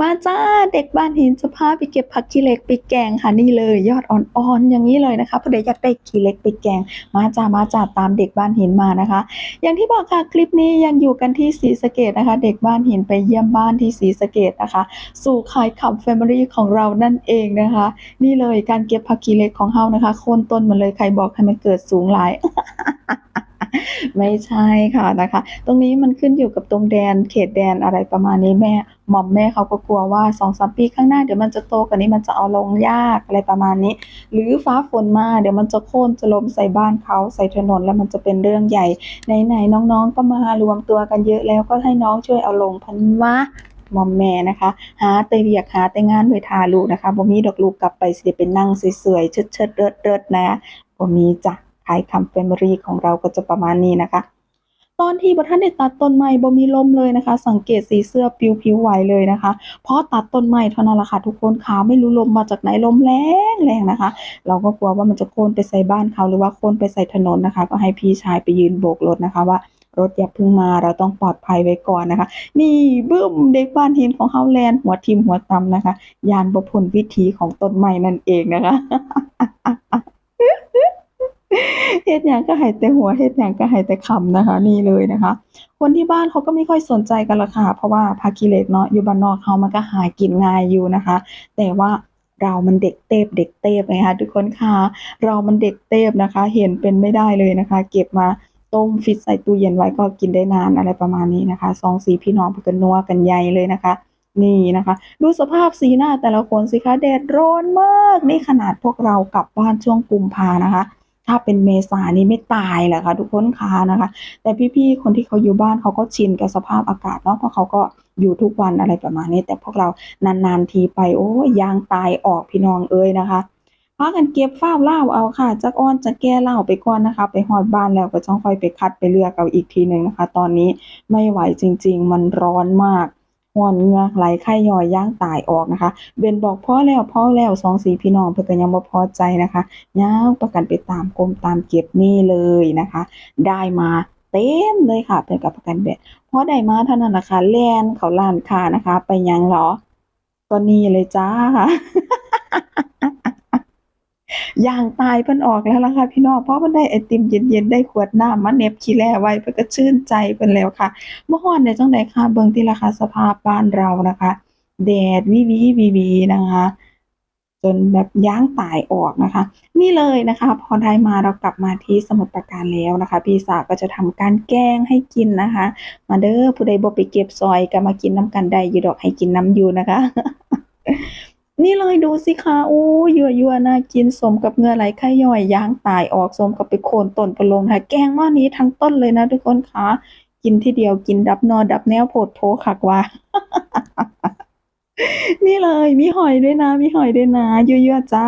มาจ้าเด็กบ้านหินจะพาไปเก็บผักขี้เหล็กไปแกงค่ะนี่เลย ยอดอ่อนๆอย่างนี้เลยนะคะผู้ใดอยากได้ขี้เหล็กไปแกง มาจ้ามาจ้าตามเด็กบ้านหินมานะคะ อย่างที่บอกค่ะคลิปนี้ยังอยู่กันที่ศรีสะเกดนะคะ เด็กบ้านหินไปเยี่ยมบ้านที่ศรีสะเกดนะคะ สู่ขายขับแฟมิลี่ของเรานั่นเองนะคะ นี่เลยการเก็บผักขี้เหล็กของเฮานะคะโค่นต้นมันเลยใครบอกให้มันเกิดสูงหลาย ไม่ใช่ค่ะนะคะ ตรงนี้มันขึ้นอยู่กับตรงแดน เขตแดนอะไรประมาณนี้แม่หม่อมแม่เขาก็กลัวว่าสองสามปีข้างหน้าเดี๋ยวมันจะโตกว่านี้มันจะเอาลงยากอะไรประมาณนี้ หรือฟ้าฝนมาเดี๋ยวมันจะโค่นจะล้มใส่บ้านเขาใส่ถนนแล้วมันจะเป็นเรื่องใหญ่ไหนๆน้องๆก็มารวมตัวกันเยอะแล้วก็ให้น้องช่วยเอาลงพันวะหมอมแม่นะคะ หาแต่เวียกหาแต่งานโดยทาลูกนะคะบ่มีดอกลูกกลับไปสิเป็นนั่งสวยๆเชิดๆเริดๆนะบ่มีจ้ะ ขายคำแฟมิลี่ของเราก็จะประมาณนี้นะคะ ตอนที่บ่ทันได้ตัดต้นไม้บ่มีลมเลยนะคะ สังเกตสีเสื้อปิวๆไหวเลยนะคะ เพราะตัดต้นไม้เท่านั้นแหละค่ะทุกคนขาไม่รู้ลมมาจากไหนลมแรงแรงนะคะ เราก็กลัวว่ามันจะโค่นไปใส่บ้านเขาหรือว่าโค่นไปใส่ถนนนะคะ ก็ให้พี่ชายไปยืนโบกรถนะคะว่ารถอย่าพิ่งมาเราต้องปลอดภัยไว้ก่อนนะคะ นี่บึ้มเด็กบ้านหินของเฮาแลนด์หัวทิมหัวตำนะคะ ยานบพ้นวิถีของต้นไม้นั่นเองนะคะ เฮ็ดหยังก็ให้แต่หัวเฮ็ดหยังก็ให้แต่คำนะคะ นี่เลยนะคะ คนที่บ้านเขาก็ไม่ค่อยสนใจกันหรอกค่ะเพราะว่าผักขี้เล็กเนาะอยู่บ้านนอกเขามันก็หากินง่ายอยู่นะคะ แต่ว่าเรามันเด็กเตบเด็กเตบไงคะทุกคนค่ะเรามันเด็กเตบนะคะ เห็นเป็นไม่ได้เลยนะคะ เก็บมาต้มฟิตใส่ตู้เย็นไว้ก็กินได้นานอะไรประมาณนี้นะคะสองสีพี่น้องเพิ่นก็นัวกันใหญ่เลยนะคะนี่นะคะ ดูสภาพสีหน้าแต่ละคนสิคะแดดร้อนมาก นี่ขนาดพวกเรากลับบ้านช่วงกุมภานะคะ ถ้าเป็นเมษานี่ไม่ตายแหละค่ะทุกคนค่ะนะคะ แต่พี่ๆคนที่เขาอยู่บ้านเขาก็ชินกับสภาพอากาศเนาะเพราะเขาก็อยู่ทุกวันอะไรประมาณนี้ แต่พวกเรานานๆทีไปโอ้ยยางตายออกพี่น้องเอ้ยนะคะพากันเก็บฟ้าวล่าเอาค่ะจักอ้อนจักแก่เหล้าไปก่อนนะคะ ไปฮอดบ้านแล้วก็ต้องค่อยไปคัดไปเลือกเอาอีกทีหนึ่งนะคะ ตอนนี้ไม่ไหวจริง ๆ มันร้อนมาก ห่อนเงือกไหลไข้ย่อยย่างตายออกนะคะ เบนบอกพ่อแล้วพ่อแล้วสองสีพี่น้องเพื่อนก็ยังบ่พอใจนะคะย่างประกันไปตามกรมตามเก็บนี่เลยนะคะ ได้มาเต็มเลยค่ะเป็นกับประกันเบ็ดพอได้มาเท่านั้นนะคะแลนเขาล้านค่ะนะคะ ไปยังหรอก็นี่เลยจ้าค่ะ ย่างตายเพิ่นออกแล้วล่ะค่ะพี่น้องเพราะเพิ่นได้ไอติมเย็นๆได้ขวดน้ำมาเน็บขี้แลไว้เพิ่นก็ชื่นใจเพิ่นแล้วค่ะบ่ฮ้อนได้จังได๋ค่ะเบิ่งติล่ะค่ะสภาพบ้านเรานะคะแดดวิวีวีวีนะคะจนแบบย้างตายออกนะคะ นี่เลยนะคะ พอได้มาเรากลับมาที่สมุทรปราการแล้วนะคะ พี่สาวก็จะทำการแกงให้กินนะคะ มาเด้อผู้ใดบ่ไปเก็บซอยก็มากินน้ำกันได้อยู่ดอกให้กินน้ำอยู่นะคะ นี่เลยดูสิคะโอ้ยั่วๆน่ากินสมกับเงื่อไหลไข่ย่อยย่างตายออกสมกับไปโคนต้นปะลงค่ะ แกงหม้อนี้ทั้งต้นเลยนะทุกคนคะกินที่เดียวกินดับนอดับแนวโผดโพคักว่า นี่เลยมีหอยด้วยนะ มีหอยด้วยนะยั่วๆจ้า